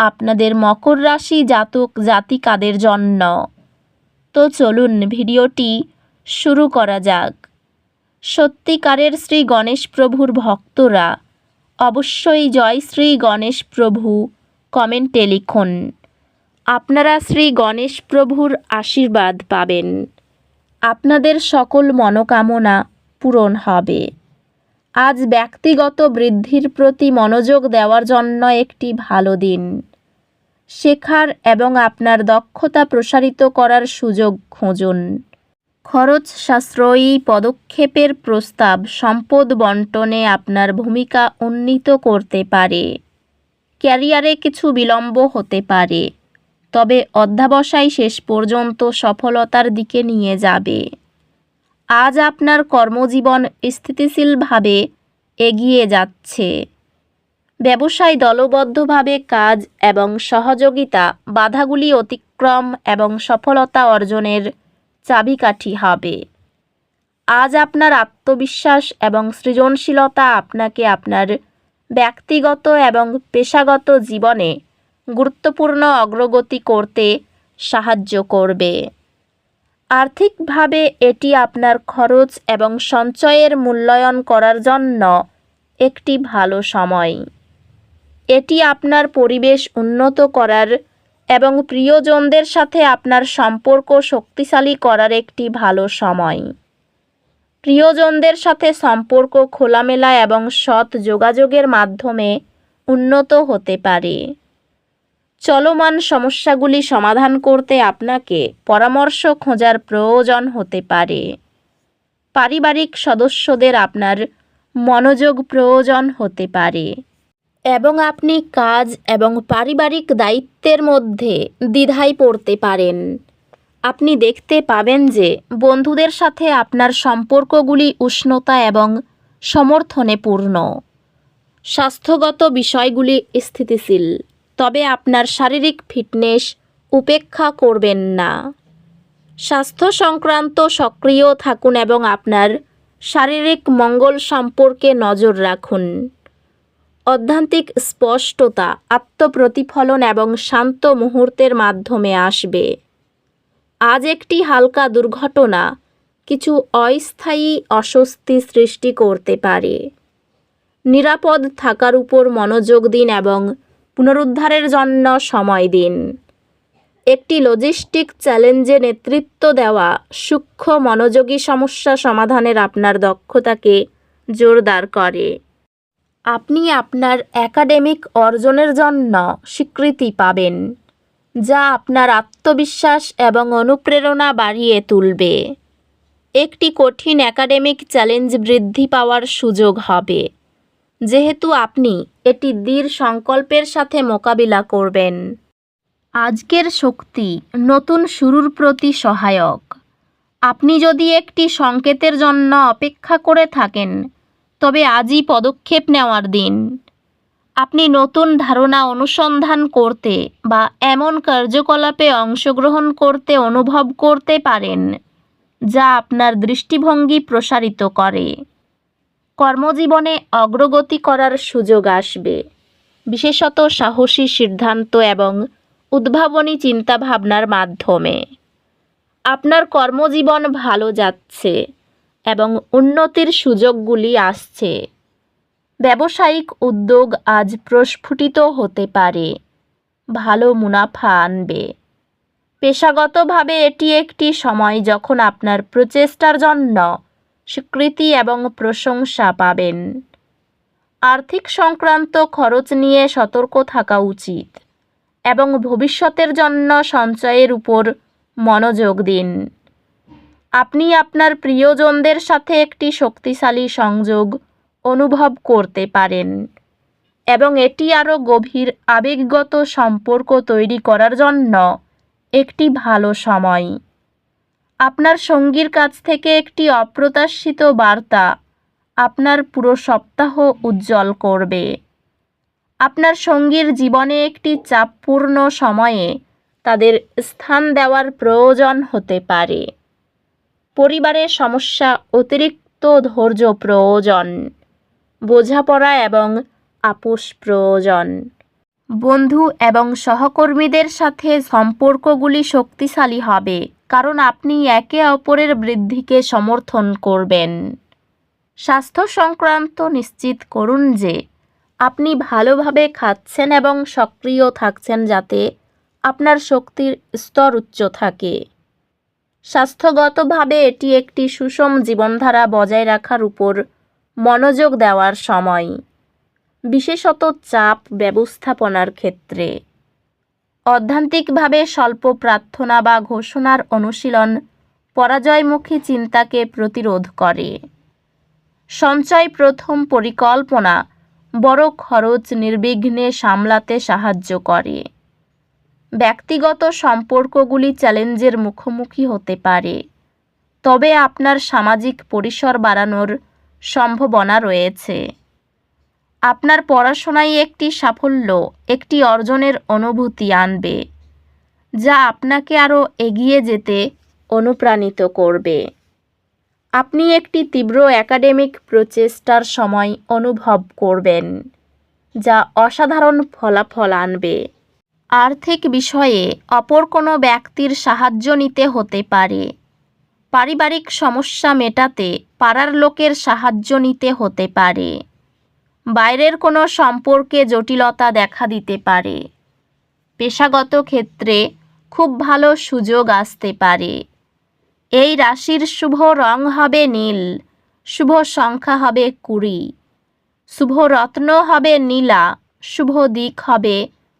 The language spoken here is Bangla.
আপনাদের মকর রাশি জাতক জাতিকাদের জন্য। তো চলুন ভিডিওটি শুরু করা যাক। সত্যিকারের শ্রী গণেশ প্রভুর ভক্তরা অবশ্যই জয় শ্রী গণেশ প্রভু কমেন্টে লিখুন। আপনারা শ্রী গণেশ প্রভুর আশীর্বাদ পাবেন। আপনাদের সকল মনোকামনা পূরণ হবে। আজ ব্যক্তিগত বৃদ্ধির প্রতি মনোযোগ দেওয়ার জন্য একটি ভালো দিন। শেখার এবং আপনার দক্ষতা প্রসারিত করার সুযোগ খুঁজুন। খরচ সাশ্রয়ী পদক্ষেপের প্রস্তাব সম্পদ বন্টনে আপনার ভূমিকা উন্নীত করতে পারে। ক্যারিয়ারে কিছু বিলম্ব হতে পারে, তবে অধ্যাবসায় শেষ পর্যন্ত সফলতার দিকে নিয়ে যাবে। আজ আপনার কর্মজীবন স্থিতিশীলভাবে এগিয়ে যাচ্ছে। ব্যবসায় দলবদ্ধভাবে কাজ এবং সহযোগিতা বাধাগুলি অতিক্রম এবং সফলতা অর্জনের চাবিকাঠি হবে। আজ আপনার আত্মবিশ্বাস এবং সৃজনশীলতা আপনাকে আপনার ব্যক্তিগত এবং পেশাগত জীবনে গুরুত্বপূর্ণ অগ্রগতি করতে সাহায্য করবে। আর্থিকভাবে এটি আপনার খরচ এবং সঞ্চয়ের মূল্যায়ন করার জন্য একটি ভালো সময়। এটি আপনার পরিবেশ উন্নত করার এবং প্রিয়জনদের সাথে আপনার সম্পর্ক শক্তিশালী করার একটি ভালো সময়। প্রিয়জনদের সাথে সম্পর্ক খোলামেলা এবং সৎ যোগাযোগের মাধ্যমে উন্নত হতে পারে। চলমান সমস্যাগুলি সমাধান করতে আপনাকে পরামর্শ খোঁজার প্রয়োজন হতে পারে। পারিবারিক সদস্যদের আপনার মনোযোগ প্রয়োজন হতে পারে। এবং আপনি কাজ এবং পারিবারিক দায়িত্বের মধ্যে দ্বিধায় পড়তে পারেন। আপনি দেখতে পাবেন যে বন্ধুদের সাথে আপনার সম্পর্কগুলি উষ্ণতা এবং সমর্থনে পূর্ণ। স্বাস্থ্যগত বিষয়গুলি স্থিতিশীল, তবে আপনার শারীরিক ফিটনেস উপেক্ষা করবেন না। স্বাস্থ্য সংক্রান্ত সক্রিয় থাকুন এবং আপনার শারীরিক মঙ্গল সম্পর্কে নজর রাখুন। অধ্যান্তিক স্পষ্টতা, আত্মপ্রতিফলন এবং শান্ত মুহূর্তের মাধ্যমে আসবে। আজ একটি হালকা দুর্ঘটনা, কিছু অস্থায়ী অস্বস্তি সৃষ্টি করতে পারে। নিরাপদ থাকার উপর মনোযোগ দিন এবং পুনরুদ্ধারের জন্য সময় দিন। একটি লজিস্টিক চ্যালেঞ্জে নেতৃত্ব দেওয়া সূক্ষ্ম মনোযোগী সমস্যা সমাধানের আপনার দক্ষতাকে জোরদার করে। আপনি আপনার একাডেমিক অর্জনের জন্য স্বীকৃতি পাবেন, যা আপনার আত্মবিশ্বাস এবং অনুপ্রেরণা বাড়িয়ে তুলবে। একটি কঠিন একাডেমিক চ্যালেঞ্জ বৃদ্ধি পাওয়ার সুযোগ হবে, যেহেতু আপনি এটি দৃঢ় সংকল্পের সাথে মোকাবিলা করবেন। আজকের শক্তি নতুন শুরুর প্রতি সহায়ক। আপনি যদি একটি সংকেতের জন্য অপেক্ষা করে থাকেন তবে আজই পদক্ষেপ নেওয়ার দিন। আপনি নতুন ধারণা অনুসন্ধান করতে বা এমন কার্যকলাপে অংশগ্রহণ করতে অনুভব করতে পারেন, যা আপনার দৃষ্টিভঙ্গি প্রসারিত করে। কর্মজীবনে অগ্রগতি করার সুযোগ আসবে। বিশেষত সাহসী সিদ্ধান্ত এবং উদ্ভাবনী চিন্তাভাবনার মাধ্যমে। আপনার কর্মজীবন ভালো যাচ্ছে। এবং উন্নতির সুযোগগুলি আসছে। ব্যবসায়িক উদ্যোগ আজ প্রস্ফুটিত হতে পারে। ভালো মুনাফা আনবে। পেশাগতভাবে এটি একটি সময় যখন আপনার প্রচেষ্টার জন্য স্বীকৃতি এবং প্রশংসা পাবেন। আর্থিক সংক্রান্ত খরচ নিয়ে সতর্ক থাকা উচিত এবং ভবিষ্যতের জন্য সঞ্চয়ের উপর মনোযোগ দিন। আপনি আপনার প্রিয়জনদের সাথে একটি শক্তিশালী সংযোগ অনুভব করতে পারেন এবং এটি আরও গভীর আবেগগত সম্পর্ক তৈরি করার জন্য একটি ভালো সময়। আপনার সঙ্গীর কাছ থেকে একটি অপ্রত্যাশিত বার্তা আপনার পুরো সপ্তাহ উজ্জ্বল করবে। আপনার সঙ্গীর জীবনে একটি চাপপূর্ণ সময়ে তাদের স্থান দেওয়ার প্রয়োজন হতে পারে। পরিবারের সমস্যা, অতিরিক্ত ধৈর্য প্রয়োজন, বোঝাপড়া এবং আপোষ প্রয়োজন। বন্ধু এবং সহকর্মীদের সাথে সম্পর্কগুলি শক্তিশালী হবে, কারণ আপনি একে অপরের বৃদ্ধিকে সমর্থন করবেন। স্বাস্থ্য সংক্রান্ত নিশ্চিত করুন যে, আপনি ভালোভাবে খাচ্ছেন এবং সক্রিয় থাকছেন যাতে আপনার শক্তির স্তর উচ্চ থাকে। স্বাস্থ্যগতভাবে এটি একটি সুষম জীবনধারা বজায় রাখার উপর মনোযোগ দেওয়ার সময়, বিশেষত চাপ ব্যবস্থাপনার ক্ষেত্রে। অধ্যান্তিকভাবে স্বল্প প্রার্থনা বা ঘোষণার অনুশীলন পরাজয়মুখী চিন্তাকে প্রতিরোধ করে। সঞ্চয় প্রথম পরিকল্পনা বড় খরচ নির্বিঘ্নে সামলাতে সাহায্য করে। ব্যক্তিগত সম্পর্কগুলি চ্যালেঞ্জের মুখোমুখি হতে পারে। তবে আপনার সামাজিক পরিসর বাড়ানোর সম্ভাবনা রয়েছে। আপনার পড়াশোনায় একটি সাফল্য, একটি অর্জনের অনুভূতি আনবে, যা আপনাকে আরও এগিয়ে যেতে অনুপ্রাণিত করবে। আপনি একটি তীব্র একাডেমিক প্রচেষ্টার সময় অনুভব করবেন, যা অসাধারণ ফলাফল আনবে। আর্থিক বিষয়ে অপর কোনো ব্যক্তির সাহায্য নিতে হতে পারে। পারিবারিক সমস্যা মেটাতে পাড়ার লোকের সাহায্য নিতে হতে পারে। বাইরের কোনো সম্পর্কে জটিলতা দেখা দিতে পারে। পেশাগত ক্ষেত্রে খুব ভালো সুযোগ আসতে পারে। এই রাশির শুভ রং হবে নীল, শুভ সংখ্যা হবে কুড়ি, শুভ রত্ন হবে নীলা, শুভ দিক হবে